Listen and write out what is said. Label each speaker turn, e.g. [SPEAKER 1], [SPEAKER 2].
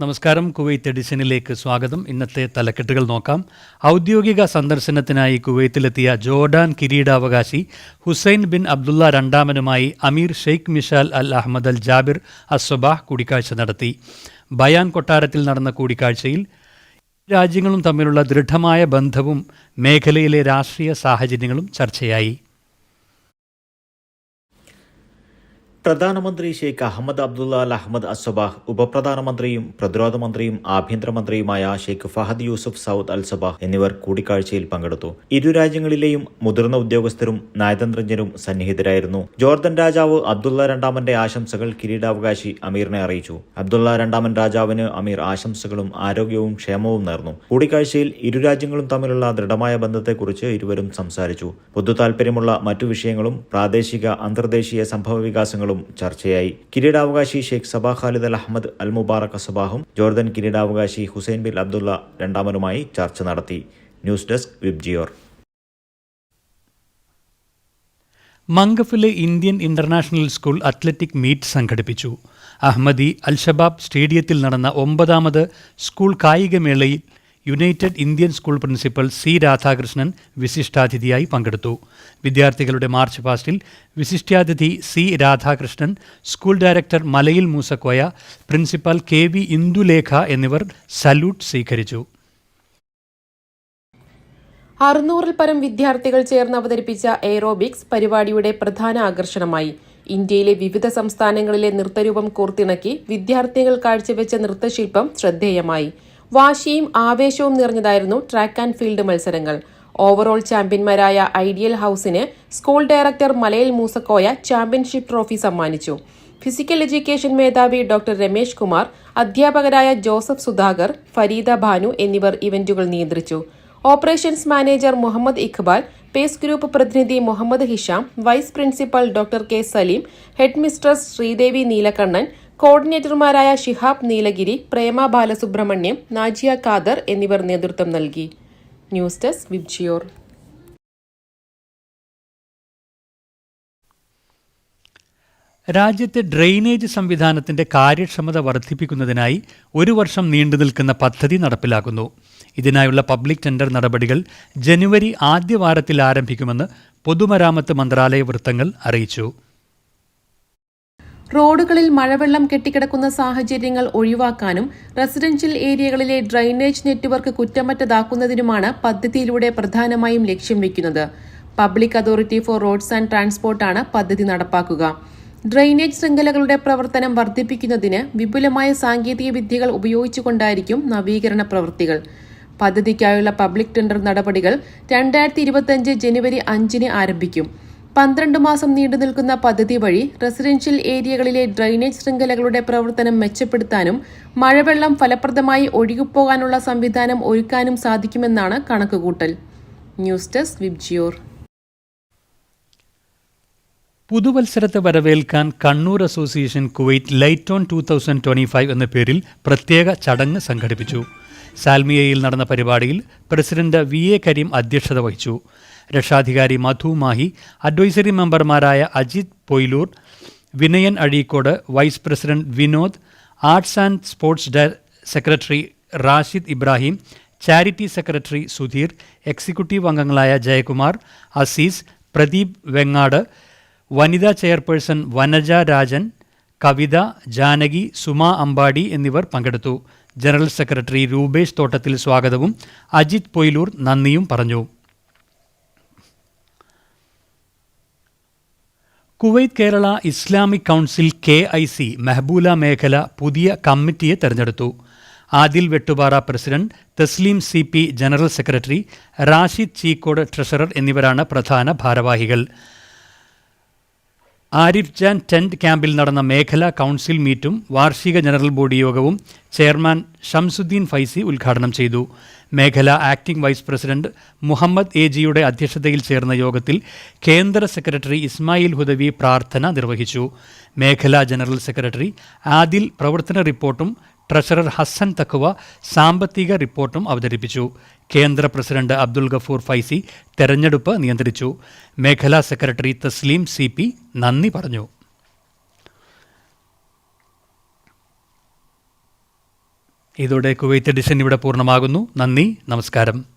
[SPEAKER 1] നമസ്കാരം. കുവൈത്ത് എഡിഷനിലേക്ക് സ്വാഗതം. ഇന്നത്തെ തലക്കെട്ടുകൾ നോക്കാം. ഔദ്യോഗിക സന്ദർശനത്തിനായി കുവൈത്തിലെത്തിയ ജോർഡാൻ കിരീടാവകാശി Hussein bin Abdullah രണ്ടാമനുമായി Emir Sheikh Mishal al Ahmad al Jaber Al Sabah കൂടിക്കാഴ്ച നടത്തി. ബയാൻ കൊട്ടാരത്തിൽ നടന്ന കൂടിക്കാഴ്ചയിൽ രാജ്യങ്ങളും തമ്മിലുള്ള ദൃഢമായ ബന്ധവും മേഖലയിലെ രാഷ്ട്രീയ സാഹചര്യങ്ങളും ചർച്ചയായി.
[SPEAKER 2] പ്രധാനമന്ത്രി Sheikh Ahmad Abdullah Al Ahmad Assabah ഉപപ്രധാനമന്ത്രിയും പ്രതിരോധ മന്ത്രിയും ആഭ്യന്തരമന്ത്രിയുമായ Sheikh Fahad Yousef Saud Al Sabah എന്നിവർ കൂടിക്കാഴ്ചയിൽ പങ്കെടുത്തു. ഇരു രാജ്യങ്ങളിലെയും മുതിർന്ന ഉദ്യോഗസ്ഥരും നയതന്ത്രജ്ഞരും സന്നിഹിതരായിരുന്നു. ജോർദൻ രാജാവ് അബ്ദുള്ള രണ്ടാമന്റെ ആശംസകൾ കിരീടാവകാശി അമീറിനെ അറിയിച്ചു. അബ്ദുള്ള രണ്ടാമൻ രാജാവിന് അമീർ ആശംസകളും ആരോഗ്യവും ക്ഷേമവും നേർന്നു. കൂടിക്കാഴ്ചയിൽ ഇരു രാജ്യങ്ങളും തമ്മിലുള്ള ദൃഢമായ ബന്ധത്തെക്കുറിച്ച് ഇരുവരും സംസാരിച്ചു. പൊതു താൽപര്യമുള്ള മറ്റു വിഷയങ്ങളും പ്രാദേശിക അന്തർദേശീയ സംഭവ വികാസങ്ങളും ചർച്ചയായി. കിരീടാവകാശി Sheikh Sabah Khalid Al Ahmad Al Mubarak സബാഹും Jordan കിരീടാവകാശി ഹുസൈൻ ബിൻ അബ്ദുള്ള രണ്ടാമനുമായി ചർച്ച നടത്തി. News desk VIBGYOR
[SPEAKER 1] മംഗഫിലെ Indian international school athletic meet സംഘടിപ്പിച്ചു. അഹമ്മദി അൽഷബാബ് സ്റ്റേഡിയത്തിൽ നടന്ന ഒമ്പതാമത് school കായികമേളയിൽ United Indian School principal C Radhakrishnan വിശിഷ്ടാതിഥിയായി പങ്കെടുത്തു. വിദ്യാർത്ഥികളുടെ മാർച്ച് പാസ്റ്റിൽ വിശിഷ്ടാതിഥി C Radhakrishnan school director Malayil Moosakoya principal K. V. Indulekha എന്നിവർ സല്യൂട്ട് സ്വീകരിച്ചു.
[SPEAKER 3] അറുന്നൂറിൽ പരം വിദ്യാർത്ഥികൾ ചേർന്ന് അവതരിപ്പിച്ച എയ്റോബിക്സ് പരിപാടിയുടെ പ്രധാന ആകർഷണമായി. ഇന്ത്യയിലെ വിവിധ സംസ്ഥാനങ്ങളിലെ നൃത്തരൂപം കോർത്തിണക്കി വിദ്യാർത്ഥികൾ കാഴ്ചവെച്ച നൃത്തശില്പം ശ്രദ്ധേയമായി. വാശിയും ആവേശവും നിറഞ്ഞതായിരുന്നു ട്രാക്ക് ആൻഡ് ഫീൽഡ് മത്സരങ്ങൾ. ഓവറോൾ ചാമ്പ്യന്മാരായ ideal ഹൌസിന് school director Malayil Moosakoya championship trophy സമ്മാനിച്ചു. ഫിസിക്കൽ എഡ്യൂക്കേഷൻ മേധാവി ഡോക്ടർ രമേശ് കുമാർ അധ്യാപകരായ ജോസഫ് സുധാകർ ഫരീദ ഭാനു എന്നിവർ ഇവന്റുകൾ നിയന്ത്രിച്ചു. Operations manager Muhammad Iqbal Pace group പ്രതിനിധി Muhammad Hisham vice principal doctor K Saleem head mistress Sreedevi Neelakandan കോർഡിനേറ്റർമാരായ Shihab Neelagiri Prema Balasubramaniam Najiya Khader എന്നിവർ നേതൃത്വം നൽകി. News desk VIBGYOR.
[SPEAKER 1] രാജ്യത്തെ ഡ്രെയിനേജ് സംവിധാനത്തിന്റെ കാര്യക്ഷമത വർദ്ധിപ്പിക്കുന്നതിനായി ഒരു വർഷം നീണ്ടു നിൽക്കുന്ന പദ്ധതി നടപ്പിലാക്കുന്നു. ഇതിനായുള്ള പബ്ലിക് ടെൻഡർ നടപടികൾ ജനുവരി ആദ്യവാരത്തിൽ ആരംഭിക്കുമെന്ന് പൊതുമരാമത്ത് മന്ത്രാലയ വൃത്തങ്ങൾ അറിയിച്ചു.
[SPEAKER 3] റോഡുകളിൽ മഴവെള്ളം കെട്ടിക്കിടക്കുന്ന സാഹചര്യങ്ങൾ ഒഴിവാക്കാനും റെസിഡൻഷ്യൽ ഏരിയകളിലെ ഡ്രൈനേജ് നെറ്റ്വർക്ക് കുറ്റമറ്റതാക്കുന്നതിനുമാണ് പദ്ധതിയിലൂടെ പ്രധാനമായും ലക്ഷ്യം വെക്കുന്നത്. Public authority for roads and ട്രാൻസ്പോർട്ടാണ് പദ്ധതി നടപ്പാക്കുക. ഡ്രെയിനേജ് ശൃംഖലകളുടെ പ്രവർത്തനം വർദ്ധിപ്പിക്കുന്നതിന് വിപുലമായ സാങ്കേതിക വിദ്യകൾ ഉപയോഗിച്ചുകൊണ്ടായിരിക്കും നവീകരണ പ്രവൃത്തികൾ. പദ്ധതിക്കായുള്ള പബ്ലിക് ടെൻഡർ നടപടികൾ രണ്ടായിരത്തി ഇരുപത്തിയഞ്ച് ജനുവരി അഞ്ചിന് ആരംഭിക്കും. പന്ത്രണ്ട് മാസം നീണ്ടു നിൽക്കുന്ന പദ്ധതി വഴി റെസിഡൻഷ്യൽ ഏരിയകളിലെ ഡ്രൈനേജ് ശൃംഖലകളുടെ പ്രവർത്തനം മെച്ചപ്പെടുത്താനും മഴവെള്ളം ഫലപ്രദമായി ഒഴുകിപ്പോകാനുള്ള സംവിധാനം ഒരുക്കാനും സാധിക്കുമെന്നാണ് കണക്കുകൂട്ടൽ. ന്യൂസ് ഡെസ്ക് വിബ്ജിയോർ
[SPEAKER 1] പുതുവത്സരത്തെ വരവേൽക്കാൻ Kannur association Kuwait light on two thousand twenty five എന്ന പേരിൽ പ്രത്യേക ചടങ്ങ് സംഘടിപ്പിച്ചു. സാൽമിയയിൽ നടന്ന പരിപാടിയിൽ പ്രസിഡന്റ് വി എ കരീം അധ്യക്ഷത വഹിച്ചു. രക്ഷാധികാരി മധു മാഹി അഡ്വൈസറി മെമ്പർമാരായ Ajith Poyilur Vinayan Azhikode vice president Vinod arts and sports secretary Rashid Ibrahim charity secretary Sudheer executive അംഗങ്ങളായ ജയകുമാർ അസീസ് പ്രദീപ് വെങ്ങാട് വനിതാ ചെയർപേഴ്സൺ വനജ രാജൻ കവിത ജാനകി സുമ അമ്പാടി എന്നിവർ പങ്കെടുത്തു. ജനറൽ സെക്രട്ടറി രൂപേഷ് തോട്ടത്തിൽ സ്വാഗതവും അജിത് പൊയിലൂർ നന്ദിയും പറഞ്ഞു. Kuwait Kerala Islamic council K I C Mahboula മേഖല പുതിയ കമ്മിറ്റിയെ തെരഞ്ഞെടുത്തു. Adil Vettupara president Thasleem C P general secretary Rashid Cheekode treasurer എന്നിവരാണ് പ്രധാന ഭാരവാഹികൾ. ആരിഫ് ജാൻ ടെന്റ് ക്യാമ്പിൽ നടന്ന മേഖലാ കൗൺസിൽ മീറ്റും വാർഷിക ജനറൽ ബോഡി യോഗവും ചെയർമാൻ ഷംസുദ്ദീൻ ഫൈസി ഉദ്ഘാടനം ചെയ്തു. മേഖല acting vice president Muhammad A ജിയുടെ അധ്യക്ഷതയിൽ ചേർന്ന യോഗത്തിൽ കേന്ദ്ര സെക്രട്ടറി ഇസ്മായിൽ ഹുദവി പ്രാർത്ഥന നിർവഹിച്ചു. മേഖലാ ജനറൽ സെക്രട്ടറി ആദിൽ പ്രവർത്തന റിപ്പോർട്ടും ട്രഷറർ ഹസൻ തക്കുവ സാമ്പത്തിക റിപ്പോർട്ടും അവതരിപ്പിച്ചു. കേന്ദ്ര പ്രസിഡന്റ് അബ്ദുൽ ഗഫൂർ ഫൈസി തെരഞ്ഞെടുപ്പ് നിയന്ത്രിച്ചു. മേഖലാ സെക്രട്ടറി തസ്ലീം സി പി നന്ദി പറഞ്ഞു. ഇതോടെ കുവൈത്ത് എഡിഷൻ ഇവിടെ പൂർണമാകുന്നു. നന്ദി നമസ്കാരം.